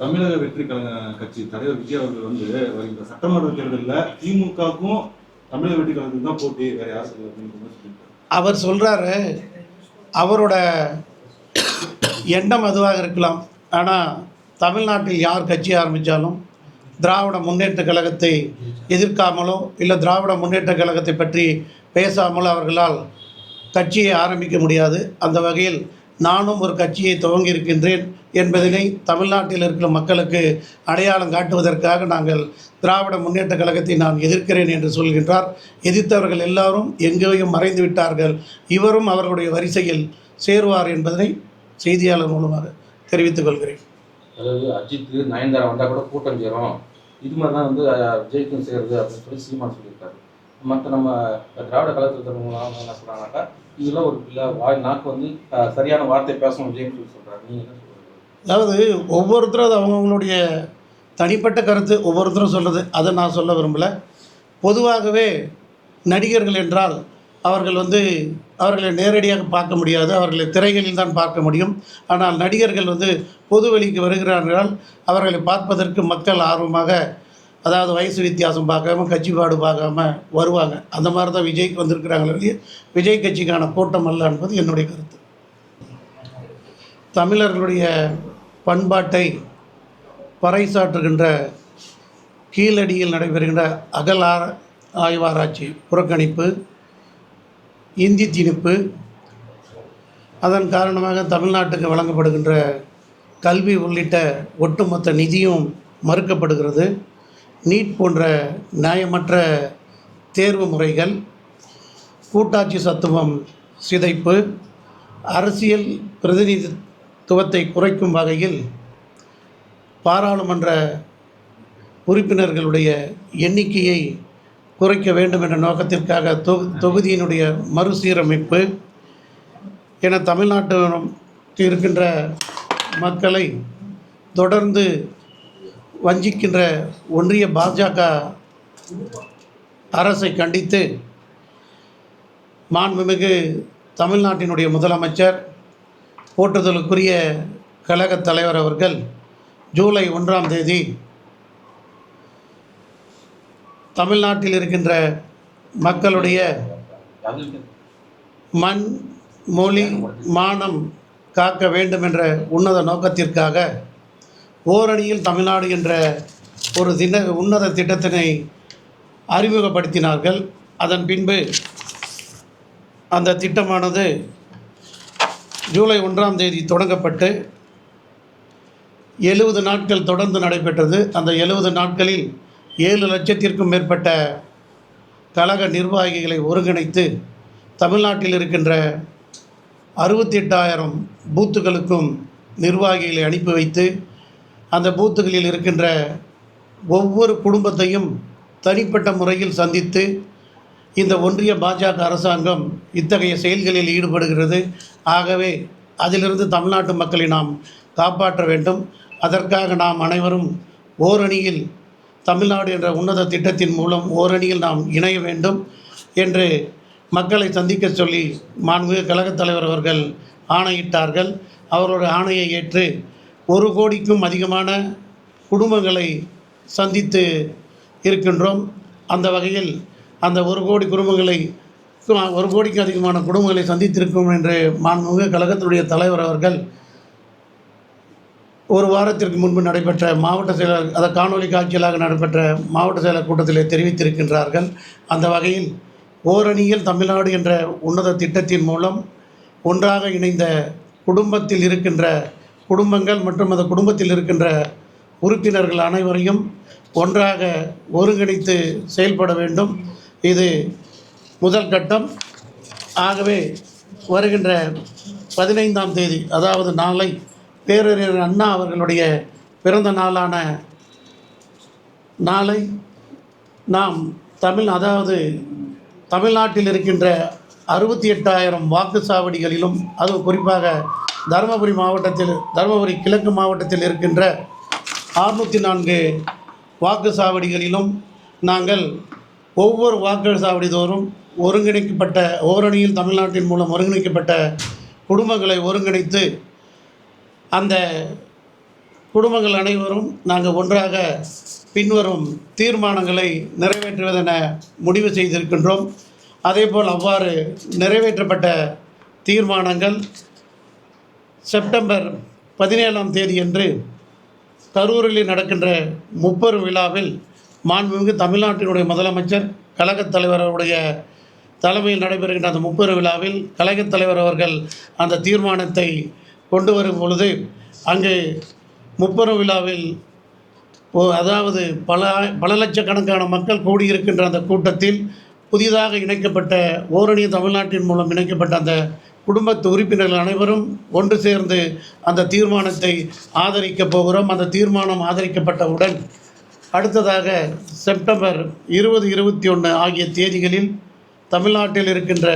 தமிழக வெற்றி கழக கட்சி தலைவர் விஜய் அவர்கள் வந்து வருகின்ற சட்டமன்ற தேர்தலில் திமுகவுக்கும் தமிழக வெற்றி கழகத்துக்கு தான் போட்டி வேற யார் அவர் சொல்கிறாரு அவரோட எண்ணம் அதுவாக இருக்கலாம். ஆனால் தமிழ்நாட்டில் யார் கட்சி ஆரம்பித்தாலும் திராவிட முன்னேற்ற கழகத்தை எதிர்க்காமலோ இல்லை திராவிட முன்னேற்ற கழகத்தை பற்றி பேசாமலோ அவர்களால் கட்சியை ஆரம்பிக்க முடியாது. அந்த வகையில் நானும் ஒரு கட்சியை துவங்கியிருக்கின்றேன் என்பதனை தமிழ்நாட்டில் இருக்கிற மக்களுக்கு அடையாளம் காட்டுவதற்காக நாங்கள் திராவிட முன்னேற்ற கழகத்தை நான் எதிர்க்கிறேன் என்று சொல்கின்றார். எதிர்த்தவர்கள் எல்லாரும் எங்கேயும் மறைந்து விட்டார்கள். இவரும் அவர்களுடைய வரிசையில் சேருவார் என்பதனை செய்தியாளர் மூலமாக தெரிவித்துக் கொள்கிறேன். அதாவது அஜித் நயன்தாரா வந்தால் கூட கூட்டம் சேரும். இது மாதிரி தான் வந்து விஜய்க்கும் சேருது அப்படின்னு சொல்லி சீமான் சொல்லியிருக்காரு. மற்ற நம்ம திராவிட கழகத்தில் இருக்கிறவங்க என்ன சொல்கிறாங்கனாக்கா இதெல்லாம் ஒரு இல்லை வாய் நாக்கு வந்து சரியான வார்த்தை பேசணும் விஜய்னு சொல்லி சொல்கிறாங்க நீங்கள் என்ன சொல்கிறீங்க அதாவது ஒவ்வொருத்தரும் அது அவங்கவுங்களுடைய தனிப்பட்ட கருத்து ஒவ்வொருத்தரும் சொல்கிறது அதை நான் சொல்ல விரும்பலை. பொதுவாகவே நடிகர்கள் என்றால் அவர்கள் வந்து அவர்களை நேரடியாக பார்க்க முடியாது. அவர்களை திரைகளில் தான் பார்க்க முடியும். ஆனால் நடிகர்கள் வந்து பொது வெளிக்கு வருகிறார்கள். அவர்களை பார்ப்பதற்கு மக்கள் ஆர்வமாக அதாவது வயசு வித்தியாசம் பார்க்காம கட்சிப்பாடு பார்க்காம வருவாங்க. அந்த மாதிரி தான் விஜய்க்கு வந்திருக்கிறாங்களே ஒழிய விஜய் கட்சிக்கான கூட்டம் அல்ல என்பது என்னுடைய கருத்து. தமிழர்களுடைய பண்பாட்டை பறைசாற்றுகின்ற கீழடியில் நடைபெறுகின்ற அகலார ஆய்வாராய்ச்சி புறக்கணிப்பு இந்தி திணிப்பு அதன் காரணமாக தமிழ்நாட்டுக்கு வழங்கப்படுகின்ற கல்வி உள்ளிட்ட ஒட்டுமொத்த நிதியும் மறுக்கப்படுகிறது. நீட் போன்ற நியாயமற்ற தேர்வு முறைகள் கூட்டாட்சி சத்துவம் சிதைப்பு அரசியல் பிரதிநிதித்துவத்தை குறைக்கும் வகையில் பாராளுமன்ற உறுப்பினர்களுடைய எண்ணிக்கையை குறைக்க வேண்டும் என்ற நோக்கத்திற்காக தொகு தொகுதியினுடைய மறுசீரமைப்பு என தமிழ்நாட்டில் இருக்கின்ற மக்களை தொடர்ந்து வஞ்சிக்கின்ற ஒன்றிய பாஜக அரசை கண்டித்து மாண்புமிகு தமிழ்நாட்டினுடைய முதலமைச்சர் போற்றுதலுக்குரிய கழகத் தலைவர் அவர்கள் ஜூலை ஒன்றாம் தேதி தமிழ்நாட்டில் இருக்கின்ற மக்களுடைய மண் மொழி மானம் காக்க வேண்டும் என்ற உன்னத நோக்கத்திற்காக ஓரணியில் தமிழ்நாடு என்ற ஒரு தின உன்னத திட்டத்தினை அறிமுகப்படுத்தினார்கள். அதன் பின்பு அந்த திட்டமானது ஜூலை ஒன்றாம் தேதி தொடங்கப்பட்டு எழுபது நாட்கள் தொடர்ந்து நடைபெற்றது. அந்த எழுபது நாட்களில் ஏழு லட்சத்திற்கும் மேற்பட்ட கழக நிர்வாகிகளை ஒருங்கிணைத்து தமிழ்நாட்டில் இருக்கின்ற அறுபத்தி எட்டாயிரம் பூத்துகளுக்கும் நிர்வாகிகளை அனுப்பி வைத்து அந்த பூத்துகளில் இருக்கின்ற ஒவ்வொரு குடும்பத்தையும் தனிப்பட்ட முறையில் சந்தித்து இந்த ஒன்றிய பாஜக அரசாங்கம் இத்தகைய செயல்களில் ஈடுபடுகிறது. ஆகவே அதிலிருந்து தமிழ்நாட்டு மக்களை நாம் காப்பாற்ற வேண்டும். அதற்காக நாம் அனைவரும் ஓரணியில் தமிழ்நாடு என்ற உன்னத திட்டத்தின் மூலம் ஓரணியில் நாம் இணைய வேண்டும் என்று மக்களை சந்திக்க சொல்லி மாண்பு கழகத் தலைவர் அவர்கள் ஆணையிட்டார்கள். அவர்களுடைய ஆணையை ஏற்று ஒரு கோடிக்கும் அதிகமான குடும்பங்களை சந்தித்து இருக்கின்றோம். அந்த வகையில் அந்த ஒரு கோடி குடும்பங்களை ஒரு கோடிக்கும் அதிகமான குடும்பங்களை சந்தித்திருக்கும் என்று மாண்புமிகு கழகத்தினுடைய தலைவர் அவர்கள் ஒரு வாரத்திற்கு முன்பு நடைபெற்ற மாவட்ட செயலர் அதை காணொலி காட்சிகளாக நடைபெற்ற மாவட்ட செயலர் கூட்டத்திலே தெரிவித்திருக்கின்றார்கள். அந்த வகையில் ஓரணியில் தமிழ்நாடு என்ற உன்னத திட்டத்தின் மூலம் ஒன்றாக இணைந்த குடும்பத்தில் இருக்கின்ற குடும்பங்கள் மற்றும் அந்த குடும்பத்தில் இருக்கின்ற உறுப்பினர்கள் அனைவரையும் ஒன்றாக ஒருங்கிணைத்து செயல்பட வேண்டும். இது முதல் கட்டம். ஆகவே வருகின்ற பதினைந்தாம் தேதி அதாவது நாளை பேரறிஞர் அண்ணா அவர்களுடைய பிறந்த நாளான நாளை நாம் தமிழ் அதாவது தமிழ்நாட்டில் இருக்கின்ற அறுபத்தி எட்டாயிரம் வாக்குச்சாவடிகளிலும் அது குறிப்பாக தருமபுரி மாவட்டத்தில் தருமபுரி கிழக்கு மாவட்டத்தில் இருக்கின்ற அறுநூற்றி நான்கு வாக்குச்சாவடிகளிலும் நாங்கள் ஒவ்வொரு வாக்குச்சாவடி தோறும் ஒருங்கிணைக்கப்பட்ட ஓரணியில் தமிழ்நாட்டின் மூலம் ஒருங்கிணைக்கப்பட்ட குடும்பங்களை ஒருங்கிணைத்து அந்த குடும்பங்கள் அனைவரும் நாங்கள் ஒன்றாக பின்வரும் தீர்மானங்களை நிறைவேற்றுவதென முடிவு செய்திருக்கின்றோம். அதேபோல் அவ்வாறு நிறைவேற்றப்பட்ட தீர்மானங்கள் செப்டம்பர் பதினேழாம் தேதியன்று கரூரில் நடக்கின்ற முப்பெரும் விழாவில் மாண்புமிகு தமிழ்நாட்டினுடைய முதலமைச்சர் கழகத் தலைவர் அவருடைய தலைமையில் நடைபெறுகின்ற அந்த முப்பெரும் விழாவில் கழகத் தலைவர் அவர்கள் அந்த தீர்மானத்தை கொண்டு வரும் பொழுது அங்கு முப்பெரும் விழாவில் ஓ- அதாவது பல பல லட்சக்கணக்கான மக்கள் கூடியிருக்கின்ற அந்த கூட்டத்தில் புதிதாக இணைக்கப்பட்ட ஓரணிய தமிழ்நாட்டின் மூலம் இணைக்கப்பட்ட அந்த குடும்பத்து உறுப்பினர்கள் அனைவரும் ஒன்று சேர்ந்து அந்த தீர்மானத்தை ஆதரிக்கப் போகிறோம். அந்த தீர்மானம் ஆதரிக்கப்பட்டவுடன் அடுத்ததாக செப்டம்பர் இருபது இருபத்தி ஒன்று ஆகிய தேதிகளில் தமிழ்நாட்டில் இருக்கின்ற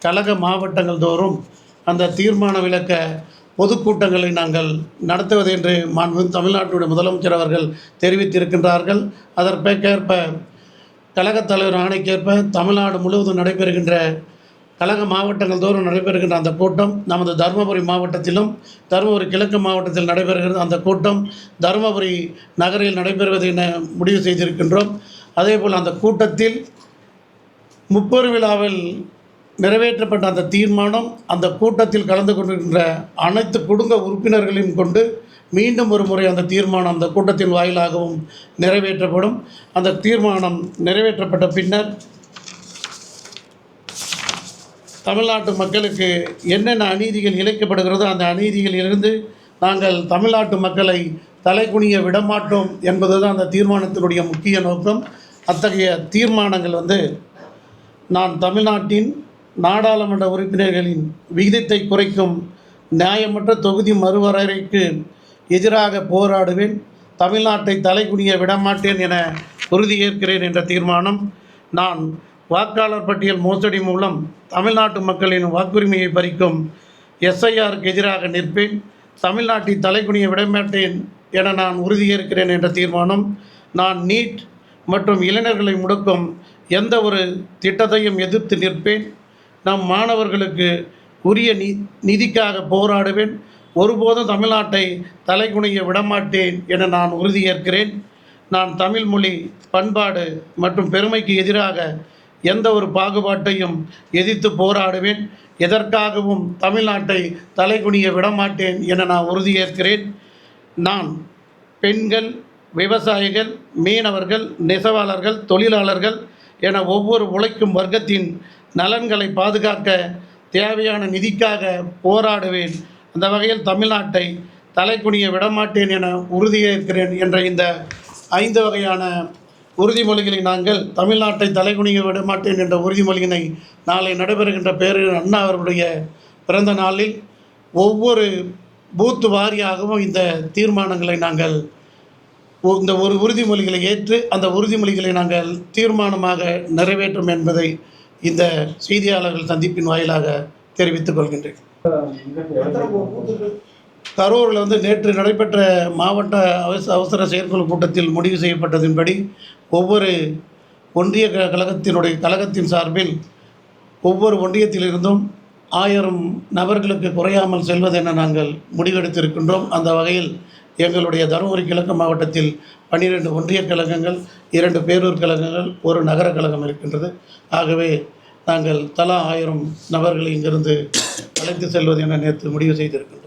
கழக மாவட்டங்கள் தோறும் அந்த தீர்மான விளக்க பொதுக்கூட்டங்களை நாங்கள் நடத்துவது என்று மாண்பு தமிழ்நாட்டுடைய முதலமைச்சர் அவர்கள் தெரிவித்திருக்கின்றார்கள். அதற்கேற்ப கழகத் தலைவர் ஆணைக்கேற்ப தமிழ்நாடு முழுவதும் நடைபெறுகின்ற கழக மாவட்டங்கள் தோறும் நடைபெறுகின்ற அந்த கூட்டம் நமது தருமபுரி மாவட்டத்திலும் தருமபுரி கிழக்கு மாவட்டத்தில் நடைபெறுகிறது அந்த கூட்டம். தருமபுரி நகரில் நடைபெறுவது என முடிவு செய்திருக்கின்றோம். அதேபோல் அந்த கூட்டத்தில் முப்பெரு விழாவில் நிறைவேற்றப்பட்ட அந்த தீர்மானம் அந்த கூட்டத்தில் கலந்து கொண்டிருக்கின்ற அனைத்து குடும்ப உறுப்பினர்களையும் கொண்டு மீண்டும் ஒரு முறை அந்த தீர்மானம் அந்த கூட்டத்தின் வாயிலாகவும் நிறைவேற்றப்படும். அந்த தீர்மானம் நிறைவேற்றப்பட்ட பின்னர் தமிழ்நாட்டு மக்களுக்கு என்னென்ன அநீதிகள் இழைக்கப்படுகிறதோ அந்த அநீதிகளிலிருந்து நாங்கள் தமிழ்நாட்டு மக்களை தலைக்குனிய விடமாட்டோம் என்பது தான் அந்த தீர்மானத்தினுடைய முக்கிய நோக்கம். அத்தகைய தீர்மானங்கள் வந்து நான் தமிழ்நாட்டின் நாடாளுமன்ற உறுப்பினர்களின் விகிதத்தை குறைக்கும் நியாயமற்ற தொகுதி மறுவரையறைக்கு எதிராக போராடுவேன். தமிழ்நாட்டை தலைக்குனிய விடமாட்டேன் என உறுதியேற்கிறேன் என்ற தீர்மானம். நான் வாக்காளர் பட்டியல் மோசடி மூலம் தமிழ்நாட்டு மக்களின் வாக்குரிமையை பறிக்கும் எஸ்ஐஆருக்கு எதிராக நிற்பேன். தமிழ்நாட்டின் தலைகுனிய விடமாட்டேன் என நான் உறுதியேற்கிறேன் என்ற தீர்மானம் நான் நீட் மற்றும் இளைஞர்களை முடக்கும் எந்த ஒரு திட்டத்தையும் எதிர்த்து நிற்பேன். நம் மாணவர்களுக்கு உரிய நி நிதிக்காக போராடுவேன். ஒருபோதும் தமிழ்நாட்டை தலைகுனிய விடமாட்டேன் என நான் உறுதியேற்கிறேன். நான் தமிழ் மொழி பண்பாடு மற்றும் பெருமைக்கு எதிராக எந்த ஒரு பாகுபாட்டையும் எதிர்த்து போராடுவேன். எதற்காகவும் தமிழ்நாட்டை தலைகுனிய விடமாட்டேன் என நான் உறுதியேற்கிறேன். நான் பெண்கள் விவசாயிகள் மீனவர்கள் நெசவாளர்கள் தொழிலாளர்கள் என ஒவ்வொரு உழைக்கும் வர்க்கத்தின் நலன்களை பாதுகாக்க தேவையான நிதிக்காக போராடுவேன். அந்த வகையில் தமிழ்நாட்டை தலைக்குனிய விடமாட்டேன் என உறுதியேற்கிறேன் என்ற இந்த ஐந்து வகையான உறுதிமொழிகளை நாங்கள் தமிழ்நாட்டை தலைகுனிய விடமாட்டேன் என்ற உறுதிமொழியினை நாளை நடைபெறுகின்ற பேரில் அண்ணா அவர்களுடைய பிறந்த நாளில் ஒவ்வொரு பூத்து வாரியாகவும் இந்த தீர்மானங்களை நாங்கள் இந்த ஒரு உறுதிமொழிகளை ஏற்று அந்த உறுதிமொழிகளை நாங்கள் தீர்மானமாக நிறைவேற்றும் என்பதை இந்த செய்தியாளர்கள் சந்திப்பின் வாயிலாக தெரிவித்துக் கொள்கின்றேன். கரூரில் வந்து நேற்று நடைபெற்ற மாவட்ட அவச அவசர செயற்குழு கூட்டத்தில் முடிவு செய்யப்பட்டதின்படி ஒவ்வொரு ஒன்றிய க- கழகத்தினுடைய கழகத்தின் சார்பில் ஒவ்வொரு ஒன்றியத்திலிருந்தும் ஆயிரம் நபர்களுக்கு குறையாமல் செல்வதென நாங்கள் முடிவெடுத்திருக்கின்றோம். அந்த வகையில் எங்களுடைய தருமபுரி கிழக்கு மாவட்டத்தில் பன்னிரெண்டு ஒன்றிய கழகங்கள் இரண்டு பேரூர் கழகங்கள் ஒரு நகர கழகம் இருக்கின்றது. ஆகவே நாங்கள் தலா ஆயிரம் நபர்களை இங்கிருந்து அழைத்து செல்வது என நேற்று முடிவு செய்திருக்கின்றோம்.